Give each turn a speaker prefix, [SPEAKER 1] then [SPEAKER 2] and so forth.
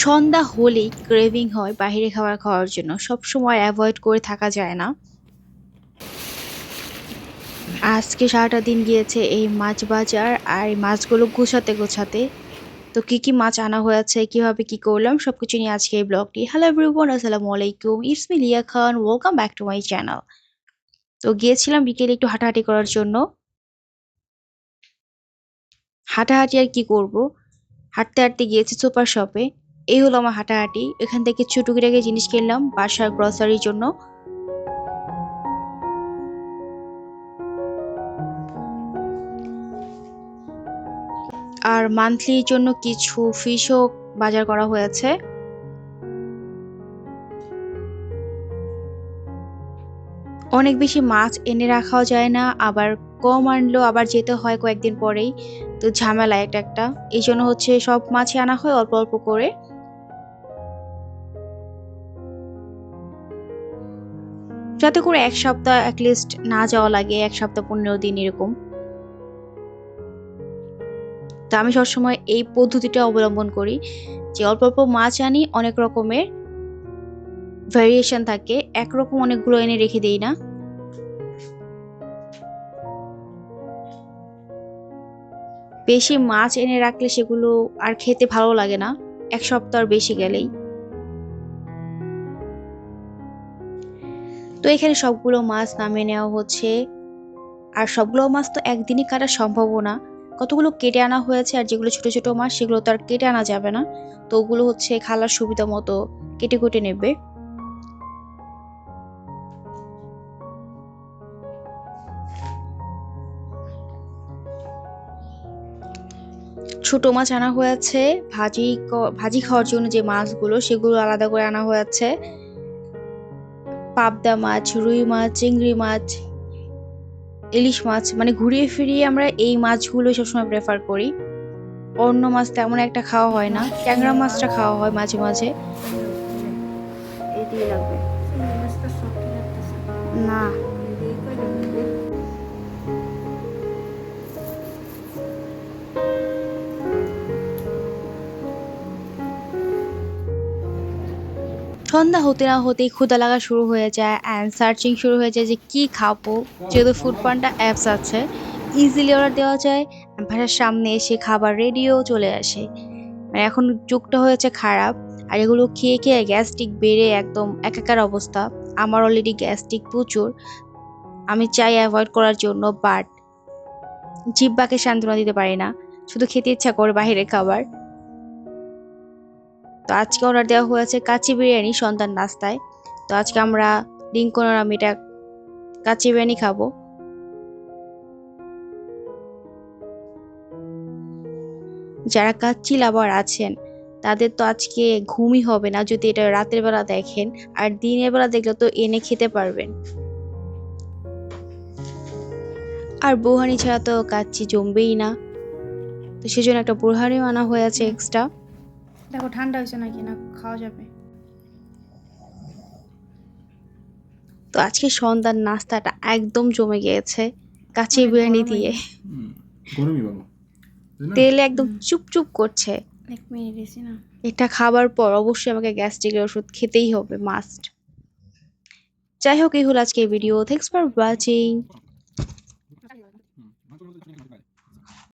[SPEAKER 1] সন্ধ্যা হলেই ক্রেভিং হয় বাইরে খাবার খাওয়ার জন্য। সবসময় অ্যাভয়েড করে থাকা যায় না। আজকে সারাটা দিন গিয়েছে এই মাছ বাজার আর এই মাছগুলো গোছাতে গোছাতে। তো কি কি মাছ আনা হয়েছে, কীভাবে কি করলাম সব কিছু নিয়ে আজকে এই ব্লগটি হ্যালো এভরিওয়ান আসসালামু আলাইকুম। It's me Liya Khan welcome back to my channel তো গিয়েছিলাম বিকেলে একটু হাঁটাহাঁটি করার জন্য। হাঁটাহাঁটি আর কি করব? হাঁটতে হাঁটতে গিয়েছি সুপার শপে। এই হলো আমার হাঁটাহাঁটি। এখান থেকে কিছু জিনিস কিনলাম, বাসার গ্রসারির জন্য। আর মান্থলির জন্য কিছু ফিশও বাজার করা হয়েছে। অনেক বেশি মাছ এনে রাখাও যায় না, আবার কম আনলেও আবার যেতে হয় কয়েকদিন পরেই। তো ঝামেলা একটা একটা এই জন্য হচ্ছে সব মাছই আনা হয় অল্প অল্প করে। যাতে করে এক সপ্তাহ অ্যাটলিস্ট না যাওয়া লাগে, এক সপ্তাহ পনেরো দিন এরকম। তো আমি সবসময় এই পদ্ধতিটা অবলম্বন করি যে অল্প অল্প মাছ আনি, অনেক রকমের ভ্যারিয়েশন থাকে, একরকম অনেকগুলো এনে রেখে দিই না। বেশি মাছ এনে রাখলে সেগুলো আর খেতে ভালো লাগে না, এক সপ্তাহ বেশি গেলেই। তো এখানে সবগুলো মাছ নামিয়ে নেওয়া হচ্ছে। আর সবগুলো মাছ তো একদিনই কাটা সম্ভব না। কতগুলো কেটে আনা হয়েছে আর যেগুলো ছোট ছোট মাছ, সেগুলো তো আর কেটে আনা যাবে না। তো ওগুলো হচ্ছে খালার সুবিধা মতো কেটে, কুটে নেবে। ছোট মাছ আনা হয়েছে। ভাজি ভাজি খাওয়ার জন্য যে মাছগুলো, সেগুলো আলাদা করে আনা হয়েছে। পাবদা মাছ রুই মাছ চিংড়ি মাছ ইলিশ মাছ মানে ঘুরিয়ে ফিরিয়ে আমরা এই মাছগুলো সবসময় প্রেফার করি। অন্য মাছ তেমন একটা খাওয়া হয় না। ট্যাংরা মাছটা খাওয়া হয় মাঝে মাঝে। না। সন্ধ্যা হতে না হতেই ক্ষুদা লাগা শুরু হয়ে যায় অ্যান্ড সার্চিং শুরু হয়ে যায় যে কি খাব, যেহেতু ফুড পান্ডা অ্যাপস আছে ইজিলি অর্ডার দেওয়া যায় ভাষার সামনে এসে খাবার রেডিও চলে আসে। মানে এখন যুগটা হয়েছে খারাপ আর এগুলো খেয়ে খেয়ে গ্যাস্ট্রিক বেড়ে একদম একাকার অবস্থা। আমার অলরেডি গ্যাস্ট্রিক প্রচুর। আমি চাই অ্যাভয়েড করার জন্য বাট জিব্বাকে সান্ত্বনা দিতে পারি না। শুধু খেতে ইচ্ছা করে বাইরের খাবার। তো আজকে অর্ডার দেওয়া হয়েছে কাচি বিরিয়ানি সন্তান নাস্তায়। তো আজকে আমরা লিঙ্কন আর আমি এটা কাচি বিরিয়ানি খাব। যারা কাচ্চি লাভার আছেন, তাদের তো আজকে ঘুমই হবে না যদি এটা রাতের বেলা দেখেন, আর দিনের বেলা দেখলে তো এনে খেতে পারবেন। আর বোহানি ছাড়া তো কাচ্চি জমবেই না। তো সেজন্য একটা বোরহানিও আনা হয়েছে এক্সট্রা
[SPEAKER 2] দেখো ঠান্ডা হয়েছে নাকি? না খাওয়া যাবে।
[SPEAKER 1] তো আজকে সন্ধ্যার নাস্তাটা একদম জমে গিয়েছে কাঁচি বিরিয়ানি দিয়ে? তেলে একদম চুপচুপ করছে।
[SPEAKER 2] এক মিনিট এসি না।
[SPEAKER 1] এটা খাবার পর অবশ্যই আমাকে গ্যাস্ট্রিকের ওষুধ খেতেই হবে মাস্ট। যাই হোক এই হলো আজকে ভিডিও। Thanks for watching